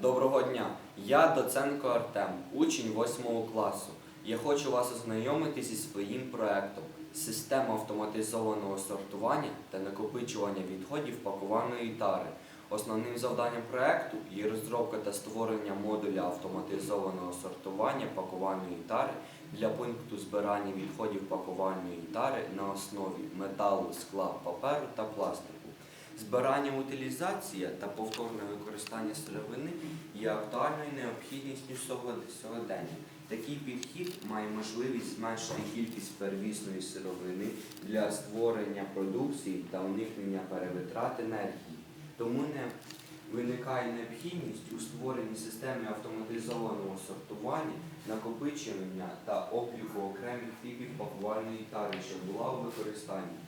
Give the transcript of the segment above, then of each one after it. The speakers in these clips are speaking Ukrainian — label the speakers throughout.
Speaker 1: Доброго дня! Я Доценко Артем, учень 8 класу. Я хочу вас ознайомити зі своїм проектом Система автоматизованого сортування та накопичування відходів пакувальної тари. Основним завданням проекту є розробка та створення модуля автоматизованого сортування пакувальної тари для пункту збирання відходів пакувальної тари на основі металу, скла, паперу та пластику. Збирання, утилізація та повторне використання сировини є актуальною необхідністю сьогодення-. Такий підхід має можливість зменшити кількість первісної сировини для створення продукції та уникнення перевитрат енергії. Тому не виникає необхідність у створенні системи автоматизованого сортування, накопичення та обліку окремих типів пакувальної тари, що була у використанні.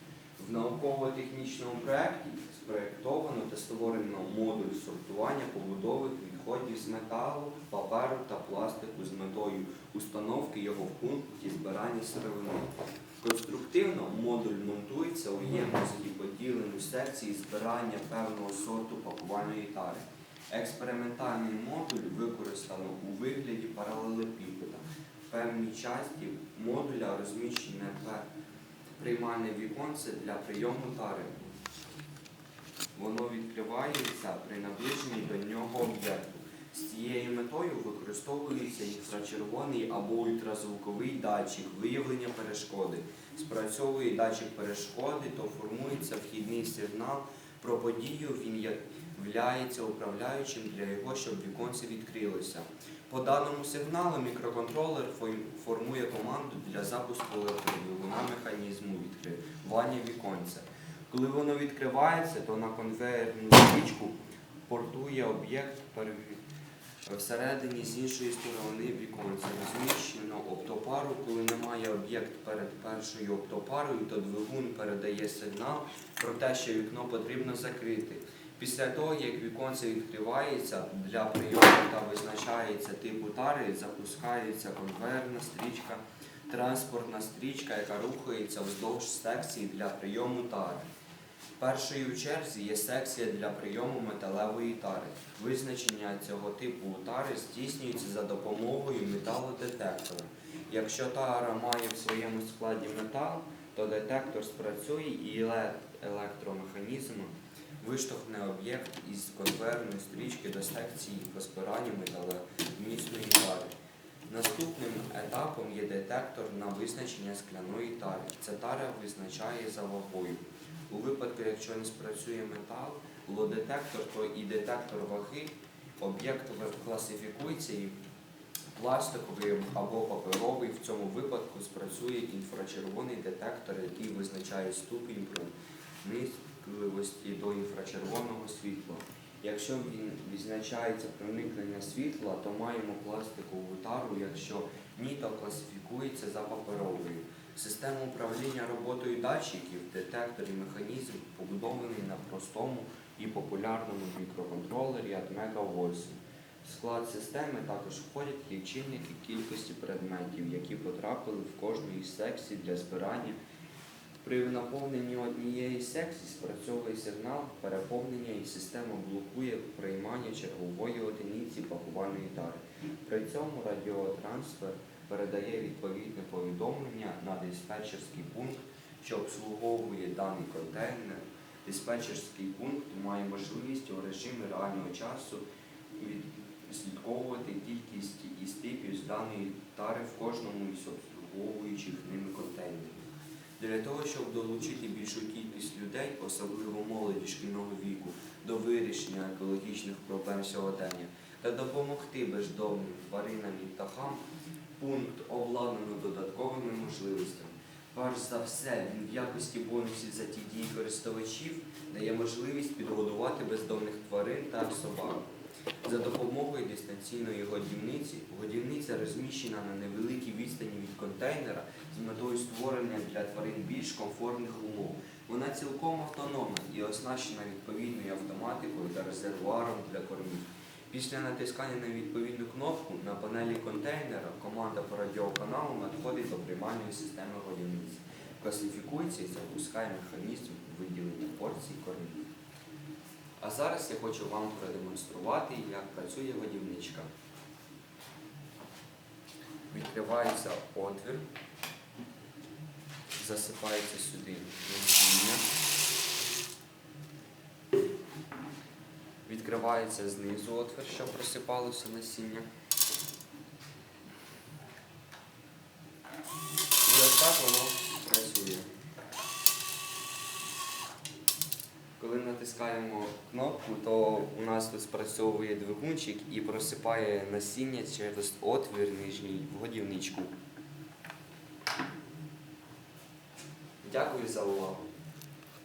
Speaker 1: В науково-технічному проєкті спроєктовано та створено модуль сортування побудових відходів з металу, паперу та пластику з метою установки його в пункті збирання сировини. Конструктивно модуль монтується у ємності поділену секції збирання певного сорту пакувальної тари. Експериментальний модуль використано у вигляді паралелепіпеда. В певній часті модуля розміщене пе- приймальне віконце для прийому тари. Воно відкривається при наближенні до нього об'єкту. З цією метою використовується інфрачервоний або ультразвуковий датчик виявлення перешкоди. Спрацьовує датчик перешкоди, то формується вхідний сигнал про подію. Він являється управляючим для його, щоб віконце відкрилося. По даному сигналу мікроконтролер формує команду для запуску електродвигуна механізму відкривання віконця. Коли воно відкривається, то на конвейерну стрічку портує об'єкт всередині з іншої сторони віконця. Розміщено оптопару. Коли немає об'єкт перед першою оптопарою, то двигун передає сигнал про те, що вікно потрібно закрити. Після того, як віконце відкривається для прийому та визначається тип тари, запускається конвейерна стрічка, транспортна стрічка, яка рухається вздовж секції для прийому тари. Першою в черзі є секція для прийому металевої тари. Визначення цього типу тари здійснюється за допомогою металодетектора. Якщо тара має в своєму складі метал, то детектор спрацює і еле- електромеханізм виштовхне об'єкт із конвейерної стрічки до секції по збиранню металомісної тари. Наступним етапом є детектор на визначення скляної тари. Ця тара визначає за вагою. У випадку, якщо не спрацює метал, лодетектор, то і детектор ваги, об'єкт класифікується і пластиковий або паперовий. В цьому випадку спрацює інфрачервоний детектор, який визначає ступінь проникливості до інфрачервоного світла. Якщо він відзначається проникнення світла, то маємо пластикову тару, якщо ні, то класифікується за паперовою. Система управління роботою датчиків, детектор і механізм побудований на простому і популярному мікроконтролері Atmega 8. В склад системи також входять лічильники кількості предметів, які потрапили в кожну із секцій для збирання. При наповненні однієї секції спрацьовує сигнал переповнення і система блокує приймання чергової одиниці пакувальної тари. При цьому радіотрансфер передає відповідне повідомлення на диспетчерський пункт, що обслуговує даний контейнер. Диспетчерський пункт має можливість у режимі реального часу відслідковувати кількість із типів даної тари в кожному із обслуговуючих ними контейнерів. Для того, щоб долучити більшу кількість людей, особливо молоді шкільного віку, до вирішення екологічних проблем сьогодення та допомогти бездомним тваринам і птахам, пункт обладнано додатковими можливостями. Перш за все, він в якості бонусів за ті дії користувачів дає можливість підгодувати бездомних тварин та собак. За допомогою дистанційної годівниці годівниця розміщена на невеликій відстані від контейнера з метою створення для тварин більш комфортних умов. Вона цілком автономна і оснащена відповідною автоматикою та резервуаром для кормів. Після натискання на відповідну кнопку на панелі контейнера команда по радіоканалу надходить до приймальної системи годівниці. Класифікується і запускає механізм виділення порцій кормів. А зараз я хочу вам продемонструвати, як працює годівничка. Відкривається отвір, засипається сюди насіння. Відкривається знизу отвір, щоб просипалося насіння. І ось так воно працює. Коли натискаємо кнопку, то у нас тут спрацьовує двигунчик і просипає насіння через отвір нижній в годівничку. Дякую за увагу.